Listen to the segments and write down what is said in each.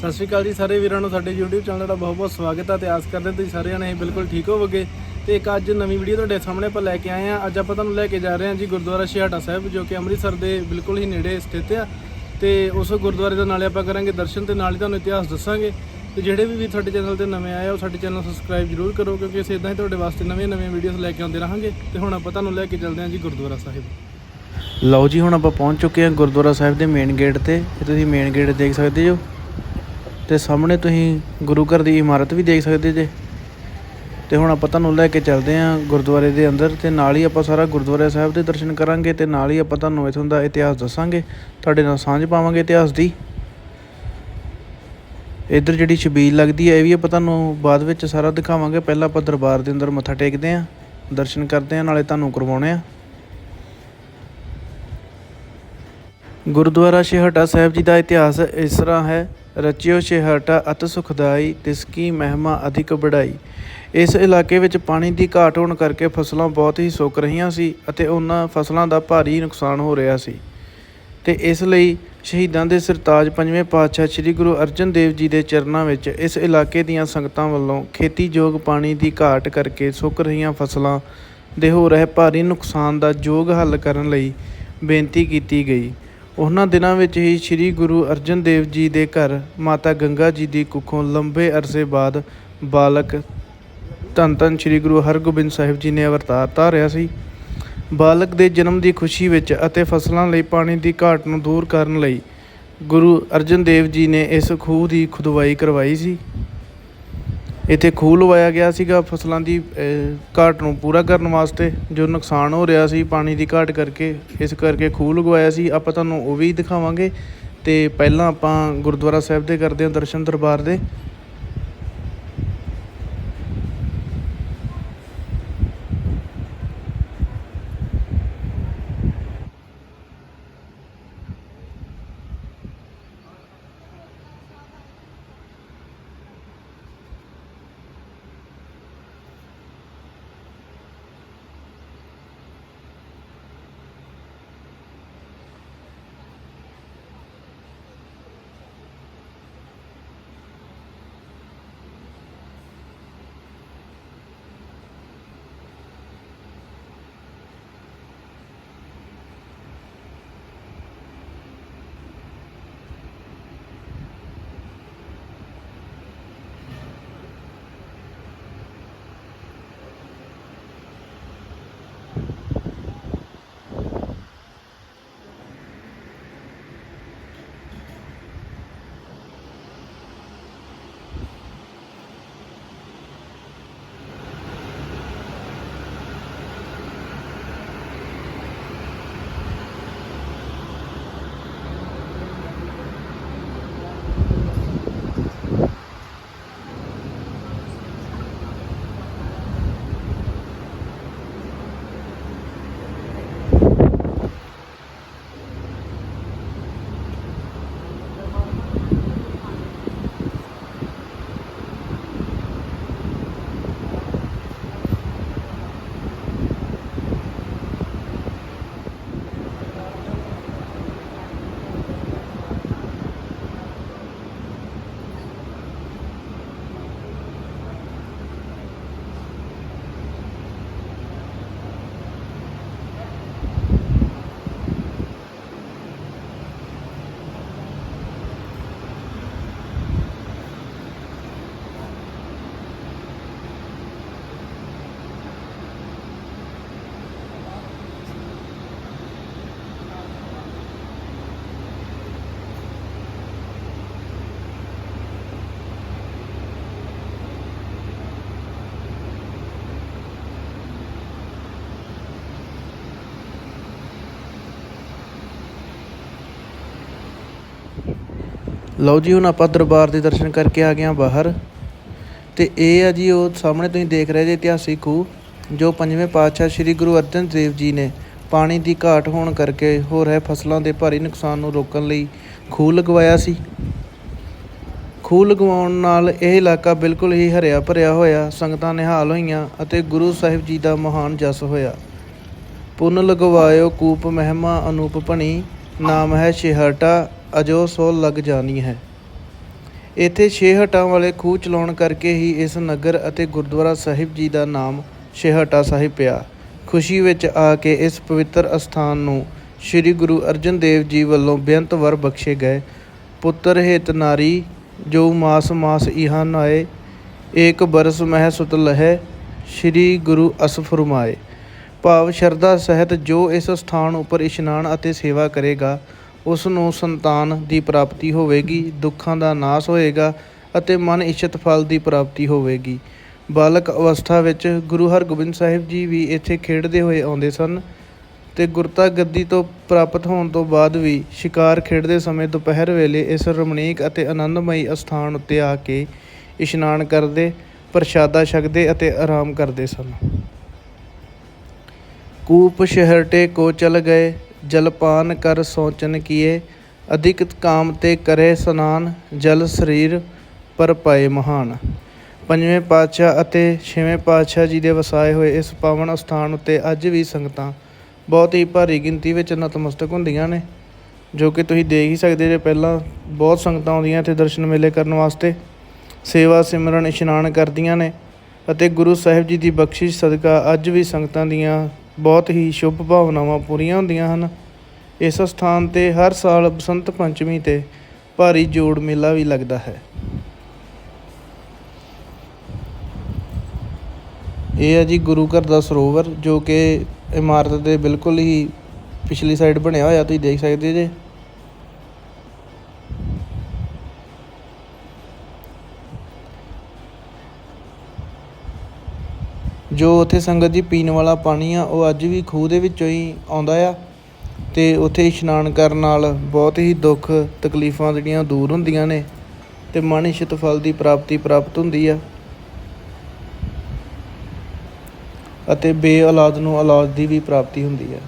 ਸਤਿ ਸ਼੍ਰੀ ਅਕਾਲ ਜੀ ਸਾਰੇ ਵੀਰਾਂ ਨੂੰ, ਸਾਡੇ YouTube ਚੈਨਲ ਦਾ ਬਹੁਤ ਬਹੁਤ ਸਵਾਗਤ ਹੈ ਤੇ ਆਸ ਕਰਦੇ ਹਾਂ ਤੁਸੀਂ ਸਾਰੇ ਜਣੇ ਬਿਲਕੁਲ ਠੀਕ ਹੋਵੋਗੇ। ਤੇ ਇੱਕ ਅੱਜ ਨਵੀਂ ਵੀਡੀਓ ਤੁਹਾਡੇ ਸਾਹਮਣੇ ਆਪਾਂ ਲੈ ਕੇ ਆਏ ਹਾਂ। ਅੱਜ ਆਪਾਂ ਤੁਹਾਨੂੰ ਲੈ ਕੇ ਜਾ ਰਹੇ ਹਾਂ ਜੀ ਗੁਰਦੁਆਰਾ ਸ਼ਿਹਾਟਾ ਸਾਹਿਬ, ਜੋ ਕਿ ਅੰਮ੍ਰਿਤਸਰ ਦੇ ਬਿਲਕੁਲ ਹੀ ਨੇੜੇ ਸਥਿਤ ਆ। ਤੇ ਉਸ ਗੁਰਦੁਆਰੇ ਦਾ ਨਾਲੇ ਆਪਾਂ ਕਰਾਂਗੇ ਦਰਸ਼ਨ ਤੇ ਨਾਲ ਹੀ ਤੁਹਾਨੂੰ ਇਤਿਹਾਸ ਦੱਸਾਂਗੇ। ਤੇ ਜਿਹੜੇ ਵੀ ਵੀਰ ਸਾਡੇ ਚੈਨਲ ਤੇ ਨਵੇਂ ਆਏ ਆ, ਉਹ ਸਾਡੇ ਚੈਨਲ ਸਬਸਕ੍ਰਾਈਬ ਜ਼ਰੂਰ ਕਰੋ, ਕਿਉਂਕਿ ਅਸੀਂ ਇਦਾਂ ਹੀ ਤੁਹਾਡੇ ਵਾਸਤੇ ਨਵੇਂ ਨਵੇਂ ਵੀਡੀਓਜ਼ ਲੈ ਕੇ ਆਉਂਦੇ ਰਹਾਂਗੇ। ਤੇ ਹੁਣ ਆਪਾਂ ਤੁਹਾਨੂੰ ਲੈ ਕੇ ਚੱਲਦੇ ਹਾਂ ਜੀ ਗੁਰਦੁਆਰਾ ਸਾਹਿਬ। ਲਓ ਜੀ, ਹੁਣ ਆਪਾਂ ਪਹੁੰਚ ਚੁੱਕੇ ਹਾਂ ਗੁਰਦੁਆਰਾ ਸਾਹਿਬ ਦੇ ਮੇਨ ਗੇਟ ਤੇ। ਇਹ ਤੁਸੀਂ ਮੇਨ ਗੇਟ ਦੇਖ ਸਕਦੇ ਹੋ। ਤੇ ਸਾਹਮਣੇ ਤੁਸੀਂ ਗੁਰੂ ਘਰ ਦੀ ਇਮਾਰਤ ਵੀ ਦੇਖ ਸਕਦੇ ਜੇ। ਤੇ ਹੁਣ ਆਪਾਂ ਤੁਹਾਨੂੰ ਲੈ ਕੇ ਚੱਲਦੇ ਹਾਂ ਗੁਰਦੁਆਰੇ ਦੇ ਅੰਦਰ ਤੇ ਨਾਲ ਹੀ ਆਪਾਂ ਸਾਰਾ ਗੁਰਦੁਆਰਾ ਸਾਹਿਬ ਦੇ ਦਰਸ਼ਨ ਕਰਾਂਗੇ ਤੇ ਨਾਲ ਹੀ ਆਪਾਂ ਤੁਹਾਨੂੰ ਇਥੋਂ ਦਾ ਇਤਿਹਾਸ ਦੱਸਾਂਗੇ। ਤੁਹਾਡੇ ਨਾਲ ਸਾਂਝ ਪਾਵਾਂਗੇ ਇਤਿਹਾਸ ਦੀ। ਇੱਧਰ ਜਿਹੜੀ ਛਬੀਲ ਲੱਗਦੀ ਹੈ, ਇਹ ਵੀ ਆਪਾਂ ਤੁਹਾਨੂੰ ਬਾਅਦ ਵਿੱਚ ਸਾਰਾ ਦਿਖਾਵਾਂਗੇ। ਪਹਿਲਾਂ ਆਪਾਂ ਦਰਬਾਰ ਦੇ ਅੰਦਰ ਮੱਥਾ ਟੇਕਦੇ ਹਾਂ, ਦਰਸ਼ਨ ਕਰਦੇ ਹਾਂ, ਨਾਲੇ ਤੁਹਾਨੂੰ ਕਰਵਾਉਣੇ ਆ ਗੁਰਦੁਆਰਾ ਸ਼ਿਹਟਾ ਸਾਹਿਬ ਜੀ ਦਾ ਇਤਿਹਾਸ ਇਸ ਤਰ੍ਹਾਂ ਹੈ ਰਚਿਓ ਛੇਹਰਟਾ ਅਤ ਸੁਖਦਾਈ, ਤਿਸ ਕੀ ਮਹਿਮਾ ਅਧਿਕ ਬੜਾਈ ਇਸ ਇਲਾਕੇ ਵਿੱਚ ਪਾਣੀ ਦੀ ਘਾਟ ਹੋਣ ਕਰਕੇ ਫਸਲਾਂ ਬਹੁਤ ਹੀ ਸੁੱਕ ਰਹੀਆਂ ਸੀ ਅਤੇ ਉਹਨਾਂ ਫਸਲਾਂ ਦਾ ਭਾਰੀ ਨੁਕਸਾਨ ਹੋ ਰਿਹਾ ਸੀ। ਤੇ ਇਸ ਲਈ ਸ਼ਹੀਦਾਂ ਦੇ ਸਰਤਾਜ ਪੰਜਵੇਂ ਪਾਤਸ਼ਾਹ ਸ੍ਰੀ ਗੁਰੂ ਅਰਜਨ ਦੇਵ ਜੀ ਦੇ ਚਰਨਾਂ ਵਿੱਚ ਇਸ ਇਲਾਕੇ ਦੀਆਂ ਸੰਗਤਾਂ ਵੱਲੋਂ ਖੇਤੀਯੋਗ ਪਾਣੀ ਦੀ ਘਾਟ ਕਰਕੇ ਸੁੱਕ ਰਹੀਆਂ ਫਸਲਾਂ ਦੇ ਹੋ ਰਹੇ ਭਾਰੀ ਨੁਕਸਾਨ ਦਾ ਯੋਗ ਹੱਲ ਕਰਨ ਲਈ ਬੇਨਤੀ ਕੀਤੀ ਗਈ। ਉਹਨਾਂ ਦਿਨਾਂ ਵਿੱਚ ਹੀ ਸ੍ਰੀ ਗੁਰੂ ਅਰਜਨ ਦੇਵ ਜੀ ਦੇ ਘਰ ਮਾਤਾ ਗੰਗਾ ਜੀ ਦੀ ਕੁੱਖੋਂ ਲੰਬੇ ਅਰਸੇ ਬਾਅਦ ਬਾਲਕ ਧੰਨ ਧੰਨ ਸ੍ਰੀ ਗੁਰੂ ਹਰਗੋਬਿੰਦ ਸਾਹਿਬ ਜੀ ਨੇ ਅਵਤਾਰ ਧਾਰਿਆ ਸੀ। ਬਾਲਕ ਦੇ ਜਨਮ ਦੀ ਖੁਸ਼ੀ ਵਿੱਚ ਅਤੇ ਫਸਲਾਂ ਲਈ ਪਾਣੀ ਦੀ ਘਾਟ ਨੂੰ ਦੂਰ ਕਰਨ ਲਈ ਗੁਰੂ ਅਰਜਨ ਦੇਵ ਜੀ ਨੇ ਇਸ ਖੂਹ ਦੀ ਖੁਦਵਾਈ ਕਰਵਾਈ ਸੀ। ਇੱਥੇ ਖੂਹ ਲਵਾਇਆ ਗਿਆ ਸੀਗਾ, ਫਸਲਾਂ ਦੀ ਘਾਟ ਨੂੰ ਪੂਰਾ ਕਰਨ ਵਾਸਤੇ ਜੋ ਨੁਕਸਾਨ ਹੋ ਰਿਹਾ ਸੀ ਪਾਣੀ ਦੀ ਘਾਟ ਕਰਕੇ, ਇਸ ਕਰਕੇ ਖੂਹ ਲਗਵਾਇਆ ਸੀ। ਆਪਾਂ ਤੁਹਾਨੂੰ ਉਹ ਵੀ ਦਿਖਾਵਾਂਗੇ ਤੇ ਪਹਿਲਾਂ ਆਪਾਂ ਗੁਰਦੁਆਰਾ ਸਾਹਿਬ ਦੇ ਕਰਦੇ ਹਾਂ ਦਰਸ਼ਨ ਦਰਬਾਰ ਦੇ। ਲਓ ਜੀ, ਹੁਣ ਆਪਾਂ ਦਰਬਾਰ ਦੇ ਦਰਸ਼ਨ ਕਰਕੇ ਆ ਗਏ ਹਾਂ ਬਾਹਰ। ਤੇ ਇਹ ਆ ਜੀ, ਉਹ ਸਾਹਮਣੇ ਤੁਸੀਂ ਦੇਖ ਰਹੇ ਜੇ ਇਤਿਹਾਸਿਕ ਖੂਹ, ਜੋ ਪੰਜਵੇਂ ਪਾਤਸ਼ਾਹ ਸ੍ਰੀ ਗੁਰੂ ਅਰਜਨ ਦੇਵ ਜੀ ਨੇ ਪਾਣੀ ਦੀ ਘਾਟ ਹੋਣ ਕਰਕੇ ਹੋ ਰਹੇ ਫਸਲਾਂ ਦੇ ਭਾਰੀ ਨੁਕਸਾਨ ਨੂੰ ਰੋਕਣ ਲਈ ਖੂਹ ਲਗਵਾਇਆ ਸੀ। ਖੂਹ ਲਗਵਾਉਣ ਨਾਲ ਇਹ ਇਲਾਕਾ ਬਿਲਕੁਲ ਹੀ ਹਰਿਆ ਭਰਿਆ ਹੋਇਆ, ਸੰਗਤਾਂ ਨਿਹਾਲ ਹੋਈਆਂ ਅਤੇ ਗੁਰੂ ਸਾਹਿਬ ਜੀ ਦਾ ਮਹਾਨ ਜਸ ਹੋਇਆ। ਪੁੰਨ ਲਗਵਾਇਓ ਕੂਪ ਮਹਿਮਾ ਅਨੂਪ ਭਣੀ, ਨਾਮ ਹੈ ਛਿਹਰਟਾ ਅਜੋ ਸੋ ਲੱਗ ਜਾਣੀ ਹੈ। ਇੱਥੇ ਛੇ ਹੱਟਾਂ ਵਾਲੇ ਖੂਹ ਚਲਾਉਣ ਕਰਕੇ ਹੀ ਇਸ ਨਗਰ ਅਤੇ ਗੁਰਦੁਆਰਾ ਸਾਹਿਬ ਜੀ ਦਾ ਨਾਮ ਛੇਹਟਾ ਸਾਹਿਬ ਪਿਆ। ਖੁਸ਼ੀ ਵਿੱਚ ਆ ਕੇ ਇਸ ਪਵਿੱਤਰ ਅਸਥਾਨ ਨੂੰ ਸ੍ਰੀ ਗੁਰੂ ਅਰਜਨ ਦੇਵ ਜੀ ਵੱਲੋਂ ਬੇਅੰਤ ਵਰ ਬਖਸ਼ੇ ਗਏ। ਪੁੱਤਰ ਹੇਤ ਨਾਰੀ, ਜੋ ਮਾਸ ਮਾਸ ਇਹਾਂ ਨਾਏ, ਏਕ ਬਰਸ ਮਹਿ ਸੁਤ ਲਹੈ, ਸ੍ਰੀ ਗੁਰੂ ਅਸ ਫਰਮਾਏ। ਭਾਵ ਸ਼ਰਧਾ ਸਹਿਤ ਜੋ ਇਸ ਸਥਾਨ ਉੱਪਰ ਇਸ਼ਨਾਨ ਅਤੇ ਸੇਵਾ ਕਰੇਗਾ ਉਸ ਨੂੰ ਸੰਤਾਨ ਦੀ ਪ੍ਰਾਪਤੀ ਹੋਵੇਗੀ, ਦੁੱਖਾਂ ਦਾ ਨਾਸ ਹੋਏਗਾ ਅਤੇ ਮਨ ਇੱਛਤ ਫਲ ਦੀ ਪ੍ਰਾਪਤੀ ਹੋਵੇਗੀ। ਬਾਲਕ ਅਵਸਥਾ ਵਿੱਚ ਗੁਰੂ ਹਰਗੋਬਿੰਦ ਸਾਹਿਬ ਜੀ ਵੀ ਇੱਥੇ ਖੇਡਦੇ ਹੋਏ ਆਉਂਦੇ ਸਨ ਤੇ ਗੁਰਤਾ ਗੱਦੀ ਤੋਂ ਪ੍ਰਾਪਤ ਹੋਣ ਤੋਂ ਬਾਅਦ ਵੀ ਸ਼ਿਕਾਰ ਖੇਡਦੇ ਸਮੇਂ ਦੁਪਹਿਰ ਵੇਲੇ ਇਸ ਰਮਣੀਕ ਅਤੇ ਆਨੰਦਮਈ ਅਸਥਾਨ ਉੱਤੇ ਆ ਕੇ ਇਸ਼ਨਾਨ ਕਰਦੇ, ਪ੍ਰਸ਼ਾਦਾ ਛਕਦੇ ਅਤੇ ਆਰਾਮ ਕਰਦੇ ਸਨ। ਕੂਪ ਸ਼ਹਿਰਟੇ ਕੋ ਚਲ ਗਏ। ਜਲਪਾਨ ਕਰ ਸੋਚਨ ਕੀਏ, ਅਧਿਕ ਕਾਮ ਤੇ ਕਰੇ ਸਨਾਨ, ਜਲ ਸਰੀਰ ਪਰ ਪਏ ਮਹਾਨ। ਪੰਜਵੇਂ ਪਾਤਸ਼ਾਹ ਅਤੇ ਛੇਵੇਂ ਪਾਤਸ਼ਾਹ ਜੀ ਦੇ ਵਸਾਏ ਹੋਏ ਇਸ ਪਾਵਨ ਅਸਥਾਨ ਉੱਤੇ ਅੱਜ ਵੀ ਸੰਗਤਾਂ ਬਹੁਤ ਹੀ ਭਾਰੀ ਗਿਣਤੀ ਵਿੱਚ ਨਤਮਸਤਕ ਹੁੰਦੀਆਂ ਨੇ, ਜੋ ਕਿ ਤੁਸੀਂ ਦੇਖ ਹੀ ਸਕਦੇ ਜੇ ਪਹਿਲਾਂ ਬਹੁਤ ਸੰਗਤਾਂ ਆਉਂਦੀਆਂ ਇੱਥੇ ਦਰਸ਼ਨ ਮੇਲੇ ਕਰਨ ਵਾਸਤੇ। ਸੇਵਾ, ਸਿਮਰਨ, ਇਸ਼ਨਾਨ ਕਰਦੀਆਂ ਨੇ ਅਤੇ ਗੁਰੂ ਸਾਹਿਬ ਜੀ ਦੀ ਬਖਸ਼ਿਸ਼ ਸਦਕਾ ਅੱਜ ਵੀ ਸੰਗਤਾਂ ਦੀਆਂ ਬਹੁਤ ਹੀ ਸ਼ੁਭ ਭਾਵਨਾਵਾਂ ਪੂਰੀਆਂ ਹੁੰਦੀਆਂ ਹਨ। ਇਸ ਸਥਾਨ ਤੇ ਹਰ ਸਾਲ ਬਸੰਤ ਪੰਚਮੀ ਤੇ ਭਾਰੀ ਜੋੜ ਮੇਲਾ ਵੀ ਲੱਗਦਾ ਹੈ। ਇਹ ਹੈ ਜੀ ਗੁਰੂ ਘਰ ਦਾ ਸਰੋਵਰ, ਜੋ ਕਿ ਇਮਾਰਤ ਦੇ ਬਿਲਕੁਲ ਹੀ ਪਿਛਲੀ ਸਾਈਡ ਬਣਿਆ ਹੋਇਆ, ਤੁਸੀਂ ਦੇਖ ਸਕਦੇ ਜੇ। ਜੋ ਉੱਥੇ ਸੰਗਤ ਜੀ ਪੀਣ ਵਾਲਾ ਪਾਣੀ ਆ, ਉਹ ਅੱਜ ਵੀ ਖੂਹ ਦੇ ਵਿੱਚੋਂ ਹੀ ਆਉਂਦਾ ਆ ਤੇ ਉੱਥੇ ਇਸ਼ਨਾਨ ਕਰਨ ਨਾਲ ਬਹੁਤ ਹੀ ਦੁੱਖ ਤਕਲੀਫਾਂ ਜਿਹੜੀਆਂ ਦੂਰ ਹੁੰਦੀਆਂ ਨੇ ਤੇ ਮਨ ਇਸ਼ਤ ਫਲ ਦੀ ਪ੍ਰਾਪਤੀ ਪ੍ਰਾਪਤ ਹੁੰਦੀ ਆ। ਅਤੇ ਬੇਔਲਾਦ ਨੂੰ ਔਲਾਦ ਦੀ ਵੀ ਪ੍ਰਾਪਤੀ ਹੁੰਦੀ ਆ।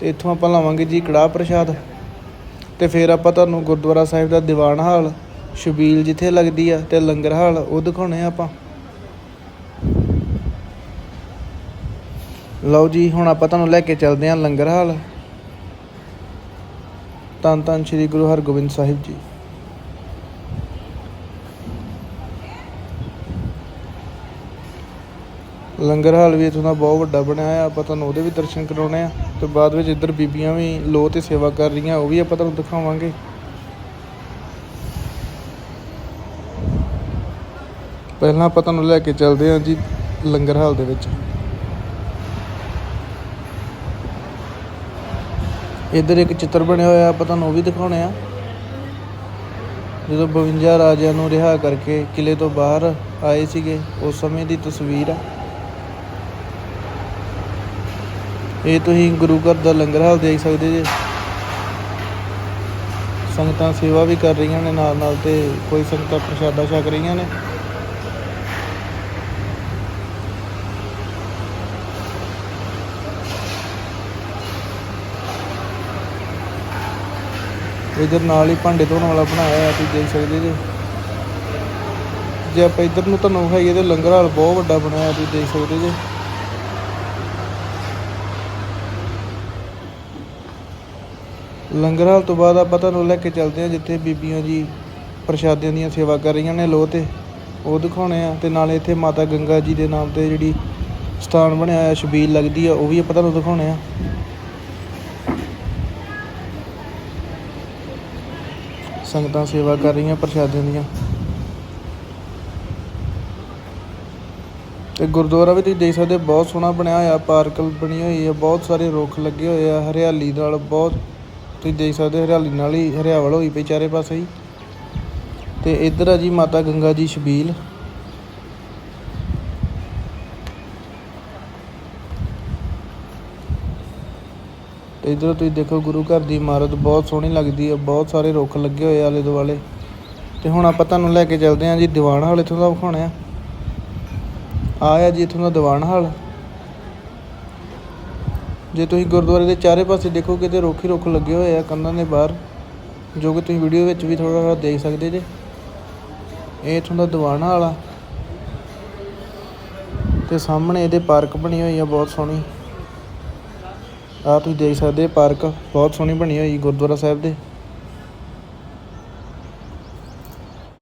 ਤੇ ਇੱਥੋਂ ਆਪਾਂ ਲਾਵਾਂਗੇ ਜੀ ਕੜਾਹ ਪ੍ਰਸ਼ਾਦ ਤੇ ਫਿਰ ਆਪਾਂ ਤੁਹਾਨੂੰ ਗੁਰਦੁਆਰਾ ਸਾਹਿਬ ਦਾ ਦੀਵਾਨ ਹਾਲ, ਸ਼ਬੀਲ ਜਿੱਥੇ ਲੱਗਦੀ ਆ ਤੇ ਲੰਗਰ ਹਾਲ ਉਹ ਦਿਖਾਉਣੇ ਆ ਆਪਾਂ। ਲਓ ਜੀ, ਹੁਣ ਆਪਾਂ ਤੁਹਾਨੂੰ ਲੈ ਕੇ ਚੱਲਦੇ ਹਾਂ ਲੰਗਰ ਹਾਲ। ਧੰਨ ਧੰਨ ਸ੍ਰੀ ਗੁਰੂ ਹਰਗੋਬਿੰਦ ਸਾਹਿਬ ਜੀ। ਲੰਗਰ ਹਾਲ ਵੀ ਇੱਥੋਂ ਦਾ ਬਹੁਤ ਵੱਡਾ ਬਣਿਆ ਹੋਇਆ ਆਪਾਂ ਤੁਹਾਨੂੰ ਉਹਦੇ ਵੀ ਦਰਸ਼ਨ ਕਰਾਉਣੇ ਆ, ਤੇ ਬਾਅਦ ਵਿੱਚ ਇੱਧਰ ਬੀਬੀਆਂ ਵੀ ਲੋ ਤੇ ਸੇਵਾ ਕਰ ਰਹੀਆਂ, ਉਹ ਵੀ ਆਪਾਂ ਤੁਹਾਨੂੰ ਦਿਖਾਵਾਂਗੇ। ਪਹਿਲਾਂ ਆਪਾਂ ਤੁਹਾਨੂੰ ਲੈ ਕੇ ਚੱਲਦੇ ਹਾਂ ਜੀ ਲੰਗਰ ਹਾਲ ਦੇ ਵਿੱਚ। ਇੱਧਰ ਇੱਕ ਚਿੱਤਰ ਬਣਿਆ ਹੋਇਆ, ਆਪਾਂ ਤੁਹਾਨੂੰ ਉਹ ਵੀ ਦਿਖਾਉਣੇ ਆ। ਜਦੋਂ 52 ਰਾਜਿਆਂ ਨੂੰ ਰਿਹਾ ਕਰਕੇ ਕਿਲੇ ਤੋਂ ਬਾਹਰ ਆਏ ਸੀਗੇ, ਉਸ ਸਮੇਂ ਦੀ ਤਸਵੀਰ ਆ। ਇਹ ਤੁਸੀਂ ਗੁਰੂ ਘਰ ਦਾ ਲੰਗਰ ਹਾਲ ਦੇਖ ਸਕਦੇ ਜੇ। ਸੰਗਤਾਂ ਸੇਵਾ ਵੀ ਕਰ ਰਹੀਆਂ ਨੇ ਨਾਲ ਨਾਲ ਤੇ ਕੋਈ ਸੰਗਤਾਂ ਪ੍ਰਸ਼ਾਦਾ ਛਕ ਰਹੀਆਂ ਨੇ। ਇਧਰ ਨਾਲ ਹੀ ਭਾਂਡੇ ਧੋਣ ਵਾਲਾ ਬਣਾਇਆ ਹੋਇਆ ਤੁਸੀਂ ਦੇਖ ਸਕਦੇ ਜੇ ਜੇ ਆਪਾਂ ਇਧਰ ਨੂੰ ਤੁਹਾਨੂੰ ਵਿਖਾਈਏ ਤੇ ਲੰਗਰ ਹਾਲ ਬਹੁਤ ਵੱਡਾ ਬਣਾਇਆ ਤੁਸੀਂ ਦੇਖ ਸਕਦੇ ਜੇ ਲੰਗਰ ਹਾਲ ਤੋਂ ਬਾਅਦ ਆਪਾਂ ਤੁਹਾਨੂੰ ਲੈ ਕੇ ਚੱਲਦੇ ਹਾਂ ਜਿੱਥੇ ਬੀਬੀਆਂ ਜੀ ਪ੍ਰਸ਼ਾਦਿਆਂ ਦੀਆਂ ਸੇਵਾ ਕਰ ਰਹੀਆਂ ਨੇ ਲੋਹ ਤੇ। ਉਹ ਦਿਖਾਉਣੇ ਆ ਤੇ ਨਾਲੇ ਇੱਥੇ ਮਾਤਾ ਗੰਗਾ ਜੀ ਦੇ ਨਾਮ ਤੇ ਜਿਹੜੀ ਸਥਾਨ ਬਣਿਆ ਹੋਇਆ ਛਬੀਲ ਲੱਗਦੀ ਆ, ਉਹ ਵੀ ਆਪਾਂ ਤੁਹਾਨੂੰ ਦਿਖਾਉਣੇ ਆ। ਸੰਗਤਾਂ ਸੇਵਾ ਕਰ ਰਹੀਆਂ ਪ੍ਰਸ਼ਾਦਿਆਂ ਦੀਆਂ। ਤੇ ਗੁਰਦੁਆਰਾ ਵੀ ਤੁਸੀਂ ਦੇਖ ਸਕਦੇ ਹੋ, ਬਹੁਤ ਸੋਹਣਾ ਬਣਿਆ ਹੋਇਆ ਪਾਰਕ ਬਣੀ ਹੋਈ ਹੈ ਬਹੁਤ ਸਾਰੇ ਰੁੱਖ ਲੱਗੇ ਹੋਏ ਆ ਹਰਿਆਲੀ ਨਾਲ ਬਹੁਤ ਤੁਸੀਂ ਦੇਖ ਸਕਦੇ ਹੋ, ਹਰਿਆਲੀ ਨਾਲ ਹੀ ਹਰਿਆਵਲ ਹੋਈ ਪਈ ਚਾਰੇ ਪਾਸੇ ਹੀ। ਤੇ ਇੱਧਰ ਆ ਜੀ ਮਾਤਾ ਗੰਗਾ ਜੀ ਸ਼ਬੀਲ। ਤੇ ਇੱਧਰ ਤੁਸੀਂ ਦੇਖੋ ਗੁਰੂ ਘਰ ਦੀ ਇਮਾਰਤ ਬਹੁਤ ਸੋਹਣੀ ਲੱਗਦੀ ਹੈ, ਬਹੁਤ ਸਾਰੇ ਰੁੱਖ ਲੱਗੇ ਹੋਏ ਆਲੇ ਦੁਆਲੇ। ਤੇ ਹੁਣ ਆਪਾਂ ਤੁਹਾਨੂੰ ਲੈ ਕੇ ਚੱਲਦੇ ਹਾਂ ਜੀ ਦੀਵਾਨ ਹਾਲ ਇੱਥੋਂ ਦਾ ਵਿਖਾਉਣਾ ਆ। ਆਇਆ ਜੀ ਇੱਥੋਂ ਦਾ ਦੀਵਾਨ ਹਾਲ। ਜੇ ਤੁਸੀਂ ਗੁਰਦੁਆਰੇ ਦੇ ਚਾਰੇ ਪਾਸੇ ਦੇਖੋਗੇ ਤੇ ਰੁੱਖ ਹੀ ਰੁੱਖ ਲੱਗੇ ਹੋਏ ਆ ਕੰਧਾਂ ਦੇ ਬਾਹਰ, ਜੋ ਕਿ ਤੁਸੀਂ ਵੀਡੀਓ ਵਿੱਚ ਵੀ ਥੋੜਾ ਥੋੜਾ ਦੇਖ ਸਕਦੇ ਜੇ। ਇਹ ਇੱਥੋਂ ਦਾ ਦੀਵਾਨ ਹਾਲ ਆ। ਤੇ ਸਾਹਮਣੇ ਇਹਦੇ ਪਾਰਕ ਬਣੀ ਹੋਈ ਆ, ਬਹੁਤ ਸੋਹਣੀ। ਆਹ ਤੁਸੀਂ ਦੇਖ ਸਕਦੇ ਪਾਰਕ ਬਹੁਤ ਸੋਹਣੀ ਬਣੀ ਹੋਈ ਗੁਰਦੁਆਰਾ ਸਾਹਿਬ ਦੇ।